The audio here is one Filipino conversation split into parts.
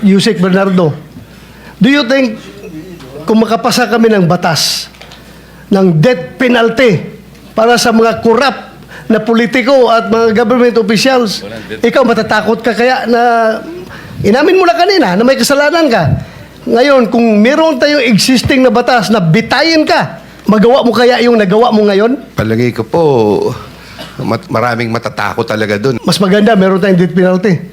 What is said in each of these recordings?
Yusek Bernardo, do you think kung makapasa kami ng batas ng death penalty para sa mga corrupt na politiko at mga government officials, ikaw matatakot ka kaya na inamin mo na kanina na may kasalanan ka. Ngayon, kung meron tayong existing na batas na bitayin ka, magawa mo kaya yung nagawa mo ngayon? Palagay ko po, mat- maraming matatakot talaga dun. Mas maganda, meron tayong death penalty.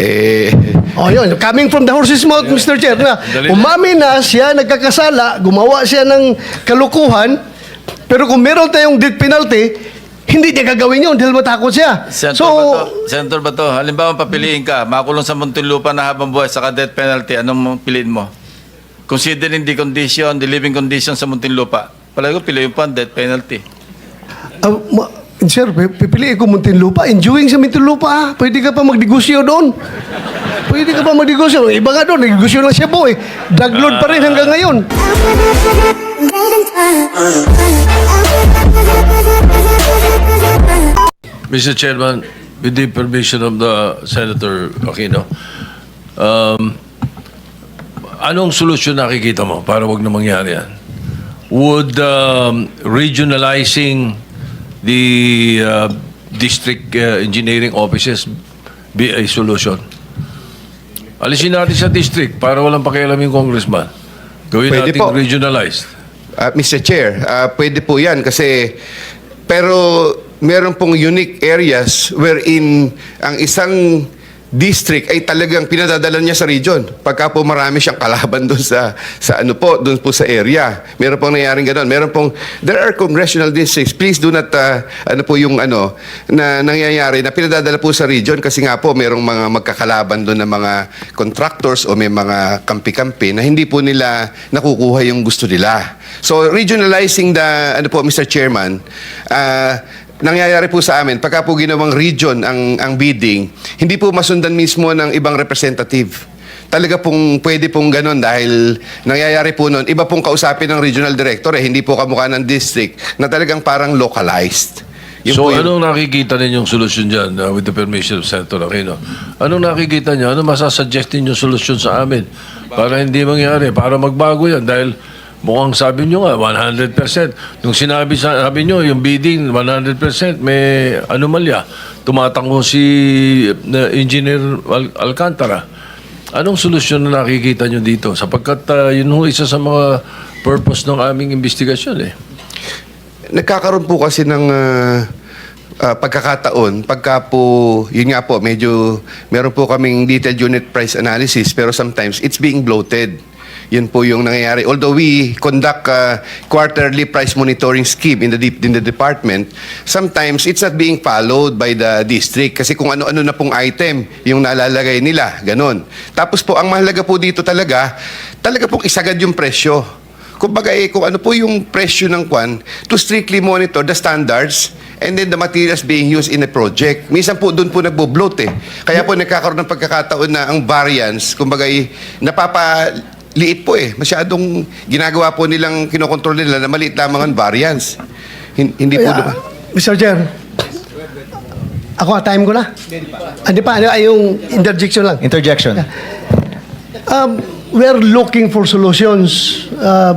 Eh, Oh, yun. Coming from the horse's mouth, Mr. Chair, na umamin na siya, nagkakasala, gumawa siya ng kalukuhan, pero kung meron tayong death penalty, hindi niya gagawin yun dahil matakot siya. Senator So, Bato, Senator Bato, halimbawa papiliin ka, makulong sa Muntinlupa na habang buhay sa death penalty, anong piliin mo? Considering the condition, the living condition sa Muntinlupa, palagi ko piliin pa ang death penalty. ma- sir, pi- pipiliin ko Muntinlupa. Enjoying sa Muntinlupa, ah. Pwede ka pa magnegosyo doon. Pwede ka pa magnegosyo. Iba nga doon, nagnegosyo lang siya po eh. Drug pa rin hanggang ngayon. Mr. Chairman, with the permission of the Senator Aquino, um, anong solusyon nakikita mo para wag na mangyari yan? Would um, regionalizing the uh, district uh, engineering offices be a solution? Alisin natin sa district para walang pakialam yung congressman. Gawin Pwede natin po. regionalized. ah, Mr. Chair, ah, pwede po yan kasi, pero meron pong unique areas wherein ang isang district ay talagang pinadadala niya sa region. Pagka po marami siyang kalaban doon sa, sa ano po, doon po sa area. Meron pong nangyaring gano'n. Meron pong, there are congressional districts. Please do not, ah, ano po yung ano, na nangyayari na pinadadala po sa region kasi nga po merong mga magkakalaban doon ng mga contractors o may mga kampi-kampi na hindi po nila nakukuha yung gusto nila. So regionalizing the ano po Mr. Chairman, ah, nangyayari po sa amin pagka po ginawang region ang ang bidding, hindi po masundan mismo ng ibang representative. Talaga pong pwede pong ganun dahil nangyayari po noon, iba pong kausapin ng regional director eh, hindi po kamukha ng district na talagang parang localized. Yun so yun. anong nakikita ninyong solusyon dyan uh, with the permission of Senator Aquino? Anong nakikita niyo? Ano masasuggest ninyong solusyon sa amin? Para hindi mangyari, para magbago yan. Dahil mukhang sabi niyo nga, 100%. Nung sinabi sa, sabi niyo, yung bidding, 100%, may anomalya. Tumatango si uh, Engineer Al- Alcantara. Anong solusyon na nakikita niyo dito? Sapagkat uh, yun ho isa sa mga purpose ng aming investigasyon eh. Nagkakaroon po kasi ng ah, ah, pagkakataon pagka po, yun nga po, medyo meron po kaming detailed unit price analysis pero sometimes it's being bloated. Yun po yung nangyayari. Although we conduct a quarterly price monitoring scheme in the in the department, sometimes it's not being followed by the district kasi kung ano-ano na pong item yung nalalagay nila, ganun. Tapos po, ang mahalaga po dito talaga, talaga pong isagad yung presyo. Kumbaga eh, kung ano po yung presyo ng kwan, to strictly monitor the standards and then the materials being used in a project. Minsan po doon po nagbo-bloat eh. Kaya po nagkakaroon ng pagkakataon na ang variance, kumbaga eh, napapaliit po eh. Masyadong ginagawa po nilang kinokontrol nila na maliit lamang ang variance. Hin- Hindi po Kaya, diba? Mr. Chair, ako, time ko na? Hindi pa, ay yung interjection lang. Interjection. Um, we're looking for solutions. Uh,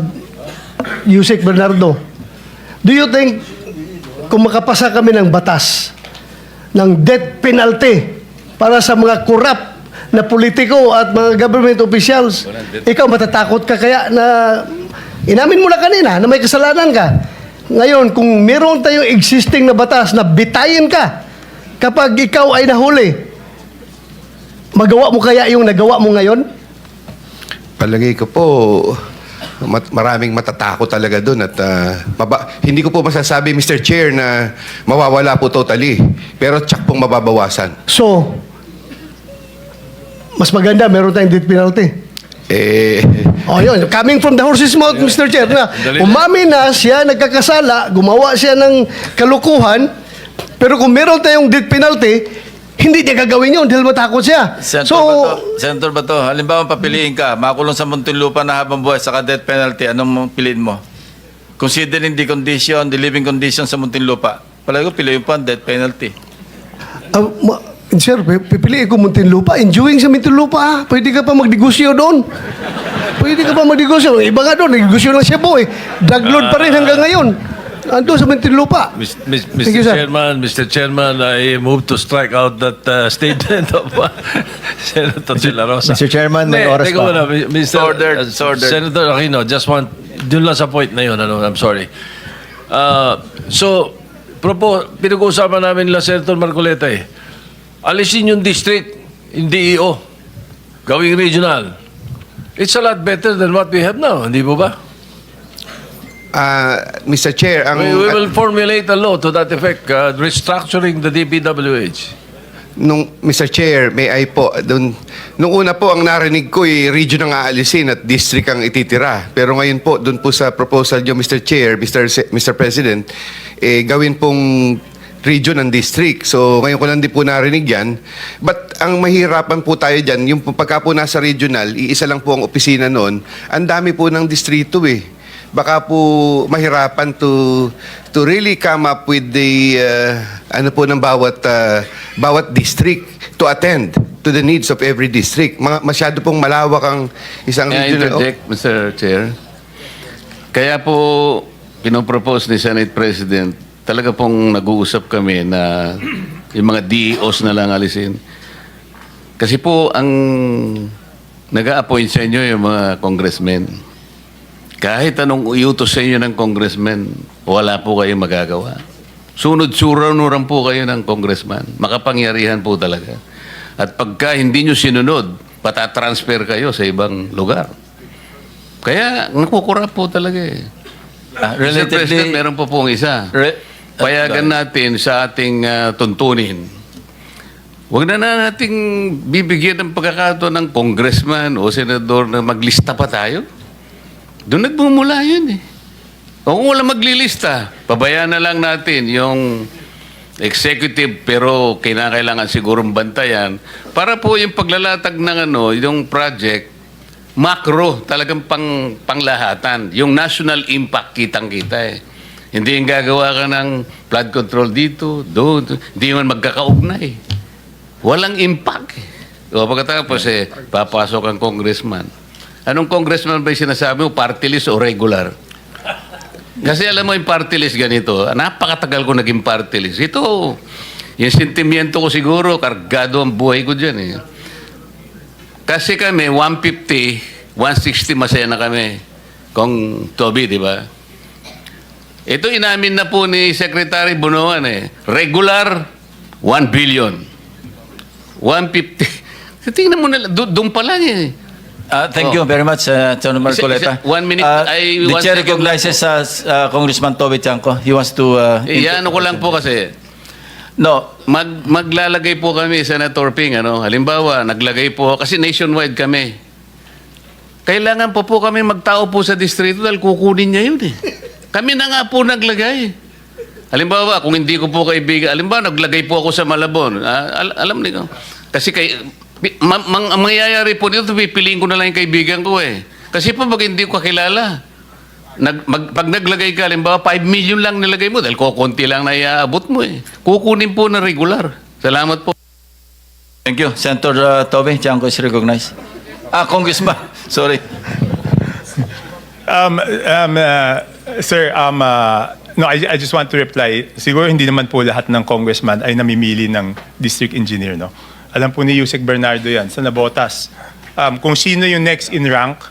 Yusek Bernardo, do you think kung makapasa kami ng batas ng death penalty para sa mga corrupt na politiko at mga government officials, ikaw matatakot ka kaya na inamin mo na kanina na may kasalanan ka. Ngayon, kung meron tayong existing na batas na bitayin ka kapag ikaw ay nahuli, magawa mo kaya yung nagawa mo ngayon? Palagay ko po, mat- maraming matatakot talaga doon at ah, maba- hindi ko po masasabi, Mr. Chair, na mawawala po totally. Pero tsak pong mababawasan. So, mas maganda, meron tayong death penalty. Eh, Oh, yun. Coming from the horse's mouth, Mr. Chair, na Dali na. umamin na siya, nagkakasala, gumawa siya ng kalukuhan, pero kung meron tayong death penalty, hindi niya gagawin yun dahil matakot siya. Senator so, Bato, Senator Bato, halimbawa papiliin ka, makulong sa Muntinlupa na habang buhay sa death penalty, anong piliin mo? Considering the condition, the living condition sa Muntinlupa, palagi ko piliin pa ang death penalty. uh, ma- Sir, pi- pipiliin ko Muntinlupa. Enjoying sa Muntinlupa, ha? Pwede ka pa magdegosyo doon. Pwede ka pa magdegosyo. Iba nga doon, negosyo lang siya po eh. Drug lord pa rin hanggang ngayon. Ando sa Muntinlupa. Mis- mis- Mr. Thank you, sir. Chairman, Mr. Chairman, I move to strike out that uh, statement of uh, Senator De La Rosa. Mr. Chairman, may Hindi, oras teka pa. muna, Mi- Mr. Ordered, uh, ordered. Senator Aquino, just want, dun lang sa point na yun, ano, I'm sorry. Uh, so, propo, pinag-uusapan namin nila Senator Marcoleta eh. Alisin yung district, yung DEO, gawing regional. It's a lot better than what we have now, hindi po ba? Ah, Mr. Chair, ang We, we will formulate a law to that effect, uh, restructuring the DPWH. nung Mr. Chair, may I po, dun, nung una po ang narinig ko ay region ang aalisin at district ang ititira. Pero ngayon po, dun po sa proposal niyo, Mr. Chair, Mr. Se- Mr. President, eh, gawin pong region ang district. So, ngayon ko lang din po narinig yan. But ang mahirapan po tayo dyan, yung pagka po nasa regional, iisa lang po ang opisina noon, ang dami po ng distrito eh baka po mahirapan to to really come up with the uh, ano po ng bawat uh, bawat district to attend to the needs of every district. Masyado pong malawak ang isang May I regional. interject, Mr. Chair? Kaya po, pinopropose ni Senate President, talaga pong nag-uusap kami na yung mga DEOs na lang alisin. Kasi po, ang nag-a-appoint sa inyo yung mga congressmen. Kahit anong iutos sa inyo ng congressman, wala po kayong magagawa. Sunod-surunuran po kayo ng congressman. Makapangyarihan po talaga. At pagka hindi nyo sinunod, patatransfer kayo sa ibang lugar. Kaya nakukurap po talaga eh. Ah, Mr. President, relatively, meron po pong isa. Re- Payagan natin sa ating ah, tuntunin. Huwag na na nating bibigyan ng pagkakataon ng congressman o senador na maglista pa tayo. Doon nagmumula yun eh. O kung wala maglilista, pabayaan na lang natin yung executive pero kinakailangan sigurong bantayan para po yung paglalatag ng ano, yung project, macro, talagang pang, panglahatan. Yung national impact kitang-kita eh. Hindi yung gagawa ka ng flood control dito, doon, hindi man magkakaugnay. Walang impact. O pagkatapos eh, papasok ang congressman. Anong congressman ba yung sinasabi mo? Party list o regular? Kasi alam mo yung party list ganito, napakatagal ko naging party list. Ito, yung sentimiento ko siguro, kargado ang buhay ko dyan eh. Kasi kami, 150, 160 masaya na kami. Kung Toby, di ba? Ito inamin na po ni Secretary Bunuan eh. Regular, 1 billion. 150. Tingnan mo na, do- doon pa lang eh. Ah, thank Oh. you very much, uh, Senator Marcoleta. One minute, Ah, I- the chair recognizes uh, uh, Congressman Toby Chanco. He wants to... Uh, Eh, ano ko lang po kasi, No, mag, maglalagay po kami, Senator Ping, ano, halimbawa, naglagay po, kasi nationwide kami. Kailangan po po kami magtao po sa distrito dahil kukunin niya yun eh. Kami na nga po naglagay. Halimbawa, kung hindi ko po kaibigan, halimbawa, naglagay po ako sa Malabon. Ah, al- alam niyo, kasi kay, ma- mang, ang mangyayari po dito, pipiliin ko na lang yung kaibigan ko eh. Kasi po, pag hindi ko kakilala, Nag, mag, pag naglagay ka, halimbawa, 5 million lang nilagay mo dahil kukunti lang na iaabot mo eh. Kukunin po na regular. Salamat po. thank you. Senator uh, Toby Chanco is recognized. Ah, Congressman. Sorry. Um, um, uh, sir, um, uh, no, I, I just want to reply. Siguro hindi naman po lahat ng congressman ay namimili ng district engineer, no? Alam po ni Yusek Bernardo yan, sa Nabotas. Um, kung sino yung next in rank,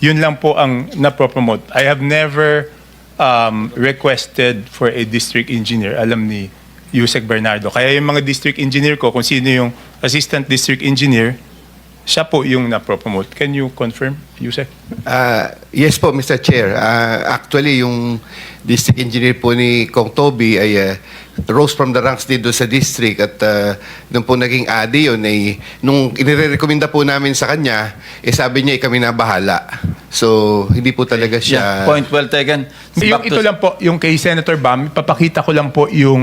yun lang po ang napropromote. I have never um, requested for a district engineer. Alam ni Yusek Bernardo. Kaya yung mga district engineer ko, kung sino yung assistant district engineer, siya po yung napropromote. Can you confirm, Yusek? Ah, yes po, Mr. Chair. Ah, actually, yung district engineer po ni Kong Toby ay ah, rose from the ranks dito sa district at uh, nung po naging ADI yun, ay, nung inirekomenda po namin sa kanya, eh sabi niya, eh, kami na bahala. So, hindi po talaga Yeah, siya... point well taken. Yung ito to- lang po, yung kay Senator Bam, papakita ko lang po yung